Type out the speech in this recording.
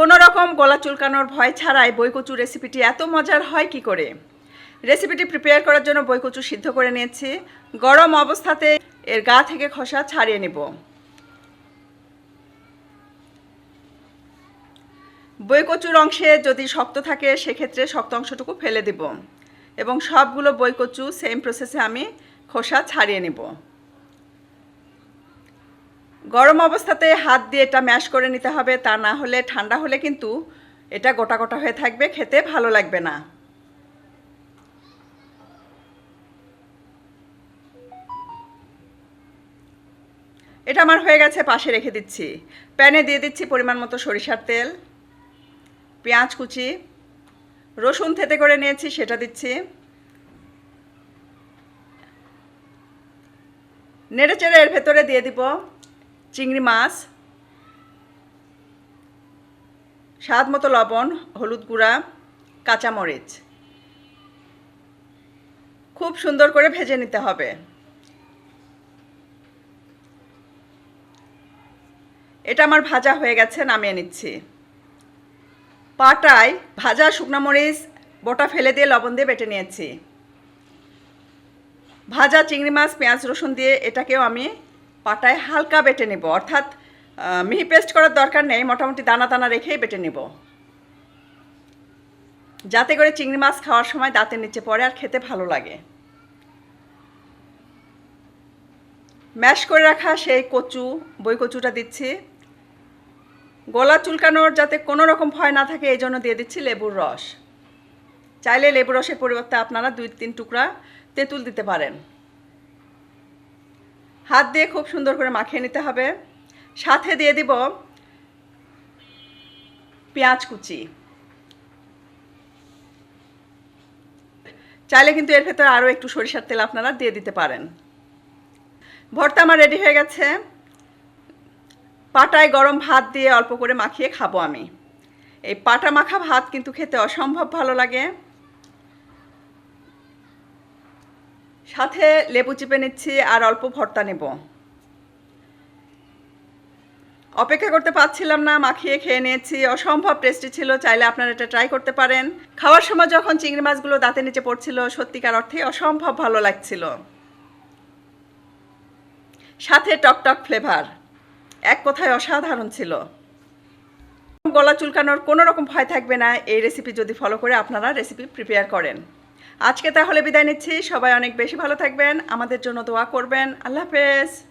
কোনো রকম গলা চুলকানোর ভয় ছাড়াই বইকচু রেসিপিটি এত মজার হয় কি করে? রেসিপিটি প্রিপেয়ার করার জন্য বইকচু সিদ্ধ করে নিয়েছি। গরম অবস্থাতে এর গা থেকে খোসা ছাড়িয়ে নেব। বইকচুর অংশে যদি শক্ত থাকে, সেক্ষেত্রে শক্ত অংশটুকু ফেলে দেব এবং সবগুলো বইকচু সেম প্রসেসে আমি খোসা ছাড়িয়ে নেব। গরম অবস্থাতে হাত দিয়ে এটা ম্যাশ করে নিতে হবে, তা না হলে ঠান্ডা হলে কিন্তু এটা গোটা গোটা হয়ে থাকবে, খেতে ভালো লাগবে না। এটা আমার হয়ে গেছে, পাশে রেখে দিচ্ছি। প্যানে দিয়ে দিচ্ছি পরিমাণ মতো সরিষার তেল, পেঁয়াজ কুচি, রসুন থেতে করে নিয়েছি, সেটা দিচ্ছি। নেড়ে চেড়ে এর ভেতরে দিয়ে দিব চিংড়ি মাছ, স্বাদ মতো লবণ, হলুদ গুঁড়া, কাঁচামরিচ। খুব সুন্দর করে ভেজে নিতে হবে। এটা আমার ভাজা হয়ে গেছে, নামিয়ে নিচ্ছি। পাটায় ভাজা শুকনো মরিচ, বোটা ফেলে দিয়ে লবণ দিয়ে বেটে নিয়েছি। ভাজা চিংড়ি মাছ, পেঁয়াজ, রসুন দিয়ে এটাকেও আমি পাটায় হালকা বেটে নেব। অর্থাৎ মিহি পেস্ট করার দরকার নেই, মোটামুটি দানা দানা রেখেই বেটে নেব। যাতে করে চিংড়ি মাছ খাওয়ার সময় দাঁতের নিচে পড়ে আর খেতে ভালো লাগে। ম্যাশ করে রাখা সেই কচু, বই কচুটা দিচ্ছি। গলা চুলকানোর যাতে কোনো রকম ভয় না থাকে, এই জন্য দিয়ে দিচ্ছি লেবুর রস। চাইলে লেবুর রসের পরিবর্তে আপনারা দুই তিন টুকরা তেঁতুল দিতে পারেন। হাত দিয়ে খুব সুন্দর করে মাখিয়ে নিতে হবে। সাথে দিয়ে দিব পেঁয়াজ কুচি। চাইলে কিন্তু এর ভেতরে আরও একটু সরিষার তেল আপনারা দিয়ে দিতে পারেন। ভর্তা আমার রেডি হয়ে গেছে। পাটায় গরম ভাত দিয়ে অল্প করে মাখিয়ে খাব আমি। এই পাটা মাখা ভাত কিন্তু খেতে অসম্ভব ভালো লাগে। সাথে লেবু চিপে নিচ্ছি আর অল্প ভর্তা নেব। অপেক্ষা করতে পারছিলাম না, মাখিয়ে খেয়ে নিয়েছি। অসম্ভব টেস্টি ছিল, চাইলে আপনারা এটা ট্রাই করতে পারেন। খাওয়ার সময় যখন চিংড়ি মাছগুলো দাঁতের নিচে পড়ছিল, সত্যিকার অর্থে অসম্ভব ভালো লাগছিল। সাথে টকটক ফ্লেভার এক কথায় অসাধারণ ছিল। গলা চুলকানোর কোনো রকম ভয় থাকবে না, এই রেসিপি যদি ফলো করে আপনারা রেসিপি প্রিপেয়ার করেন। আজকে তাহলে বিদায় নিচ্ছি। সবাই অনেক বেশি ভালো থাকবেন। আমাদের জন্য দোয়া করবেন। আল্লাহ হাফেজ।